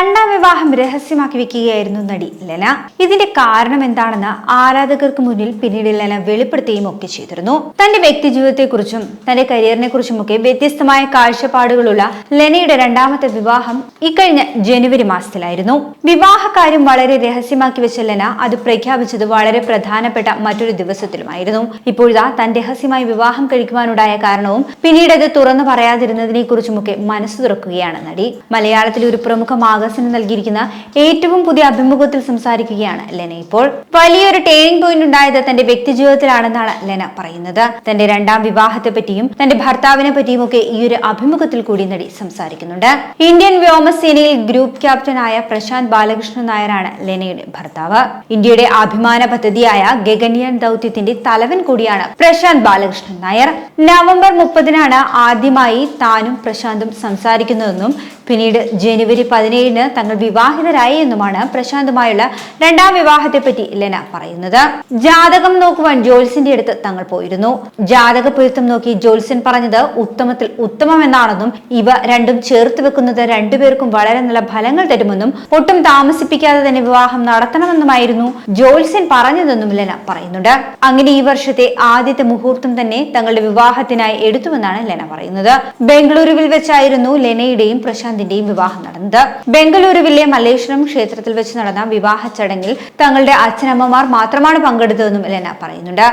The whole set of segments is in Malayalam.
രണ്ടാം വിവാഹം രഹസ്യമാക്കി വെക്കുകയായിരുന്നു നടി ലെന. ഇതിന്റെ കാരണം എന്താണെന്ന് ആരാധകർക്ക് മുന്നിൽ പിന്നീട് ലെന വെളിപ്പെടുത്തുകയും ഒക്കെ ചെയ്തിരുന്നു. തന്റെ വ്യക്തി ജീവിതത്തെക്കുറിച്ചും തന്റെ കരിയറിനെ കുറിച്ചുമൊക്കെ വ്യത്യസ്തമായ കാഴ്ചപ്പാടുകളുള്ള ലെനയുടെ രണ്ടാമത്തെ വിവാഹം ഇക്കഴിഞ്ഞ ജനുവരി മാസത്തിലായിരുന്നു. വിവാഹകാര്യം വളരെ രഹസ്യമാക്കി വെച്ച ലെന അത് പ്രഖ്യാപിച്ചത് വളരെ പ്രധാനപ്പെട്ട മറ്റൊരു ദിവസത്തിലുമായിരുന്നു. ഇപ്പോഴിതാ താൻ രഹസ്യമായി വിവാഹം കഴിക്കുവാനുണ്ടായ കാരണവും പിന്നീട് അത് തുറന്നു പറയാതിരുന്നതിനെ കുറിച്ചുമൊക്കെ മനസ്സ് തുറക്കുകയാണ് നടി. മലയാളത്തിലെ ഒരു പ്രമുഖ മാഗസിന് നൽകിയിരിക്കുന്ന ഏറ്റവും പുതിയ അഭിമുഖത്തിൽ സംസാരിക്കുകയാണ് ലെന. ഇപ്പോൾ വലിയൊരു ടേണിംഗ് പോയിന്റ് ഉണ്ടായത് തന്റെ വ്യക്തി വ്യക്തിജീവിതത്തിലാണെന്നാണ് ലെന പറയുന്നത്. തന്റെ രണ്ടാം വിവാഹത്തെ പറ്റിയും തന്റെ ഭർത്താവിനെ പറ്റിയും ഒക്കെ ഈ ഒരു അഭിമുഖത്തിൽ കൂടി നടി സംസാരിക്കുന്നുണ്ട്. ഇന്ത്യൻ വ്യോമസേനയിൽ ഗ്രൂപ്പ് ക്യാപ്റ്റനായ പ്രശാന്ത് ബാലകൃഷ്ണൻ നായരാണ് ലെനയുടെ ഭർത്താവ്. ഇന്ത്യയുടെ അഭിമാന പദ്ധതിയായ ഗഗൻയാൻ ദൗത്യത്തിന്റെ തലവൻ കൂടിയാണ് പ്രശാന്ത് ബാലകൃഷ്ണൻ നായർ. നവംബർ മുപ്പതിനാണ് ആദ്യമായി താനും പ്രശാന്തും സംസാരിക്കുന്നതെന്നും പിന്നീട് ജനുവരി പതിനേഴിന് തങ്ങൾ വിവാഹിതരായി എന്നുമാണ് പ്രശാന്തുമായുള്ള രണ്ടാം വിവാഹത്തെപ്പറ്റി ലെന പറയുന്നത്. ജാതകം നോക്കുവാൻ ജോൽസിന്റെ അടുത്ത് തങ്ങൾ പോയിരുന്നു. ജാതക പൊരുത്തം നോക്കി ജോൽസൻ പറഞ്ഞത് ഉത്തമത്തിൽ ഉത്തമം എന്നാണെന്നും ഇവ രണ്ടും ചേർത്ത് വെക്കുന്നത് രണ്ടുപേർക്കും വളരെ നല്ല ഫലങ്ങൾ തരുമെന്നും ഒട്ടും താമസിപ്പിക്കാതെ തന്നെ വിവാഹം നടത്തണമെന്നുമായിരുന്നു ജോൽസൻ പറഞ്ഞതെന്നും ലെന പറയുന്നുണ്ട്. അങ്ങനെ ഈ വർഷത്തെ ആദ്യത്തെ മുഹൂർത്തം തന്നെ തങ്ങളുടെ വിവാഹത്തിനായി എടുത്തുവെന്നാണ് ലെന പറയുന്നത്. ബംഗളൂരുവിൽ വെച്ചായിരുന്നു ലെനയുടെയും പ്രശാന്തിന്റെയും വിവാഹം നടന്നത്. ബംഗളൂരുവിലെ മല്ലേശ്വരം ക്ഷേത്രത്തിൽ വെച്ച് നടന്ന വിവാഹ ചടങ്ങിൽ തങ്ങളുടെ അച്ഛനമ്മമാർ മാത്രമാണ് പങ്കെടുത്തതെന്നും ലെന പറയുന്നുണ്ട്.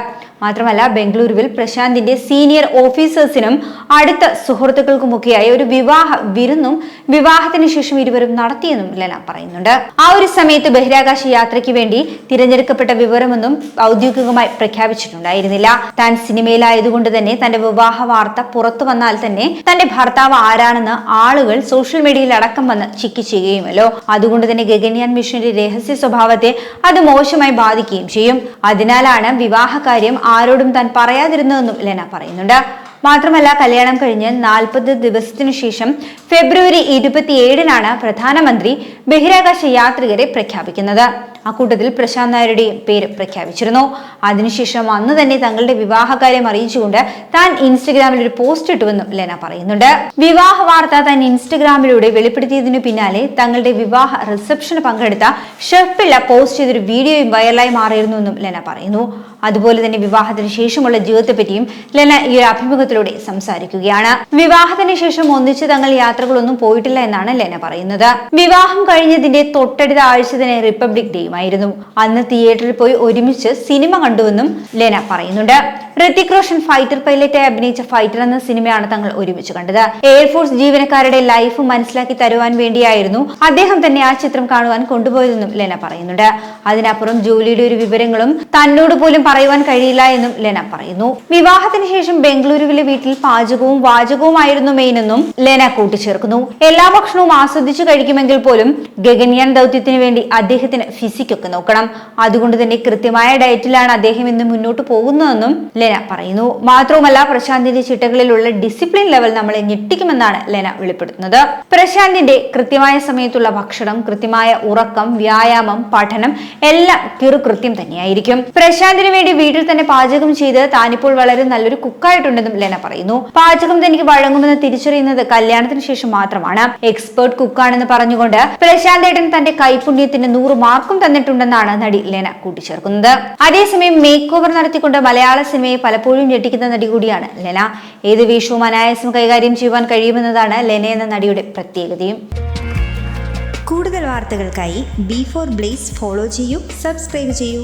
മാത്രമല്ല ബംഗളൂരുവിൽ പ്രശാന്തിന്റെ സീനിയർ ഓഫീസേഴ്സിനും അടുത്ത സുഹൃത്തുക്കൾക്കുമൊക്കെയായി ഒരു വിവാഹ വിരുന്നും വിവാഹത്തിന് ശേഷം ഇരുവരും നടത്തിയെന്നും ലെന പറയുന്നുണ്ട്. ആ ഒരു സമയത്ത് ബഹിരാകാശ യാത്രയ്ക്ക് വേണ്ടി തിരഞ്ഞെടുക്കപ്പെട്ട വിവരമൊന്നും ഔദ്യോഗികമായി പ്രഖ്യാപിച്ചിട്ടുണ്ടായിരുന്നില്ല. താൻ സിനിമയിലായതുകൊണ്ട് തന്നെ തന്റെ വിവാഹ വാർത്ത പുറത്തു വന്നാൽ തന്നെ തന്റെ ഭർത്താവ് ആരാണെന്ന് ആളുകൾ സോഷ്യൽ മീഡിയയിൽ അടക്കം വന്ന് ചിക്കി ചെയ്യുമല്ലോ. അതുകൊണ്ട് തന്നെ ഗഗൻയാൻ മിഷന്റെ രഹസ്യ സ്വഭാവത്തെ അത് മോശമായി ബാധിക്കുകയും ചെയ്യും. അതിനാലാണ് വിവാഹകാര്യം ആരോടും താൻ പറയാതിരുന്നതെന്നും ലെന പറയുന്നുണ്ട്. മാത്രമല്ല കല്യാണം കഴിഞ്ഞ് നാൽപ്പത് ദിവസത്തിനു ശേഷം ഫെബ്രുവരി ഇരുപത്തിയേഴിനാണ് പ്രധാനമന്ത്രി ബഹിരാകാശ യാത്രികരെ പ്രഖ്യാപിക്കുന്നത്. അക്കൂട്ടത്തിൽ പ്രശാന്ത് നായരുടെയും പേര് പ്രഖ്യാപിച്ചിരുന്നു. അതിനുശേഷം അന്ന് തന്നെ തങ്ങളുടെ വിവാഹകാര്യം അറിയിച്ചുകൊണ്ട് താൻ ഇൻസ്റ്റഗ്രാമിൽ ഒരു പോസ്റ്റ് ഇട്ടുവെന്നും ലെന പറയുന്നുണ്ട്. വിവാഹ വാർത്ത താൻ ഇൻസ്റ്റഗ്രാമിലൂടെ വെളിപ്പെടുത്തിയതിനു പിന്നാലെ തങ്ങളുടെ വിവാഹ റിസപ്ഷന് പങ്കെടുത്ത ഷെഫില്ല പോസ്റ്റ് ചെയ്തൊരു വീഡിയോയും വൈറലായി മാറിയിരുന്നുവെന്നും ലെന പറയുന്നു. അതുപോലെ തന്നെ വിവാഹത്തിന് ശേഷമുള്ള ജീവിതത്തെ പറ്റിയും ലെന ഈ ഒരു അഭിമുഖത്തിലൂടെ സംസാരിക്കുകയാണ്. വിവാഹത്തിന് ശേഷം ഒന്നിച്ച് തങ്ങൾ യാത്രകളൊന്നും പോയിട്ടില്ല എന്നാണ് ലെന പറയുന്നത്. വിവാഹം കഴിഞ്ഞതിന്റെ തൊട്ടടുത്ത ആഴ്ച തന്നെ റിപ്പബ്ലിക് ഡേയുമായിരുന്നു അന്ന് തിയേറ്ററിൽ പോയി ഒരുമിച്ച് സിനിമ കണ്ടുവെന്നും ലെന പറയുന്നുണ്ട്. ഋതിക് റോഷൻ ഫൈറ്റർ പൈലറ്റായി അഭിനയിച്ച ഫൈറ്റർ എന്ന സിനിമയാണ് തങ്ങൾ ഒരുമിച്ച് കണ്ടത്. എയർഫോഴ്സ് ജീവനക്കാരുടെ ലൈഫ് മനസ്സിലാക്കി തരുവാൻ വേണ്ടിയായിരുന്നു അദ്ദേഹം തന്നെ ആ ചിത്രം കാണുവാൻ കൊണ്ടുപോയതെന്നും ലെന പറയുന്നുണ്ട്. അതിനപ്പുറം ജോലിയുടെ ഒരു വിവരങ്ങളും തന്നോട് പോലും പറയുവാൻ കഴിയില്ല എന്നും ലെന പറയുന്നു. വിവാഹത്തിന് ശേഷം ബംഗളൂരുവിലെ വീട്ടിൽ പാചകവും വാചകവുമായിരുന്നു മെയിനെന്നും ലെന കൂട്ടിച്ചേർക്കുന്നു. എല്ലാ ഭക്ഷണവും ആസ്വദിച്ചു കഴിക്കുമെങ്കിൽ പോലും ഗഗൻയാൻ ദൗത്യത്തിന് വേണ്ടി അദ്ദേഹത്തിന് ഫിസിക്കൊക്കെ നോക്കണം. അതുകൊണ്ട് തന്നെ കൃത്യമായ ഡയറ്റിലാണ് അദ്ദേഹം ഇന്ന് മുന്നോട്ട് പോകുന്നതെന്നും പറയുന്നു. മാത്രവുമല്ല പ്രശാന്തിന്റെ ചിട്ടകളിലുള്ള ഡിസിപ്ലിൻ ലെവൽ നമ്മളെ ഞെട്ടിക്കുമെന്നാണ് ലെന വെളിപ്പെടുത്തുന്നത്. പ്രശാന്തിന്റെ കൃത്യമായ സമയത്തുള്ള ഭക്ഷണം കൃത്യമായ ഉറക്കം വ്യായാമം പഠനം എല്ലാം കിറുകൃത്യം തന്നെയായിരിക്കും. പ്രശാന്തിന് വേണ്ടി വീട്ടിൽ തന്നെ പാചകം ചെയ്ത് താനിപ്പോൾ വളരെ നല്ലൊരു കുക്കായിട്ടുണ്ടെന്നും ലെന പറയുന്നു. പാചകം തനിക്ക് വഴങ്ങുമെന്ന് തിരിച്ചറിയുന്നത് കല്യാണത്തിന് ശേഷം മാത്രമാണ്. എക്സ്പേർട്ട് കുക്കാണെന്ന് പറഞ്ഞുകൊണ്ട് പ്രശാന്ത് ഏട്ടൻ തന്റെ കൈപുണ്യത്തിന് നൂറ് മാർക്കും തന്നിട്ടുണ്ടെന്നാണ് നടി ലെന കൂട്ടിച്ചേർക്കുന്നത്. അതേസമയം മേക്ക് ഓവർ നടത്തിക്കൊണ്ട് മലയാള സിനിമയെ പലപ്പോഴും ഞെട്ടിക്കുന്ന നടി കൂടിയാണ് ലെന. ഏത് വേഷവും അനായാസം കൈകാര്യം ചെയ്യുവാൻ കഴിയുമെന്നതാണ് ലെന എന്ന നടിയുടെ പ്രത്യേകതയും. കൂടുതൽ വാർത്തകൾക്കായി ബി ഫോർ ബ്ലേസ് ഫോളോ ചെയ്യൂ സബ്സ്ക്രൈബ് ചെയ്യൂ.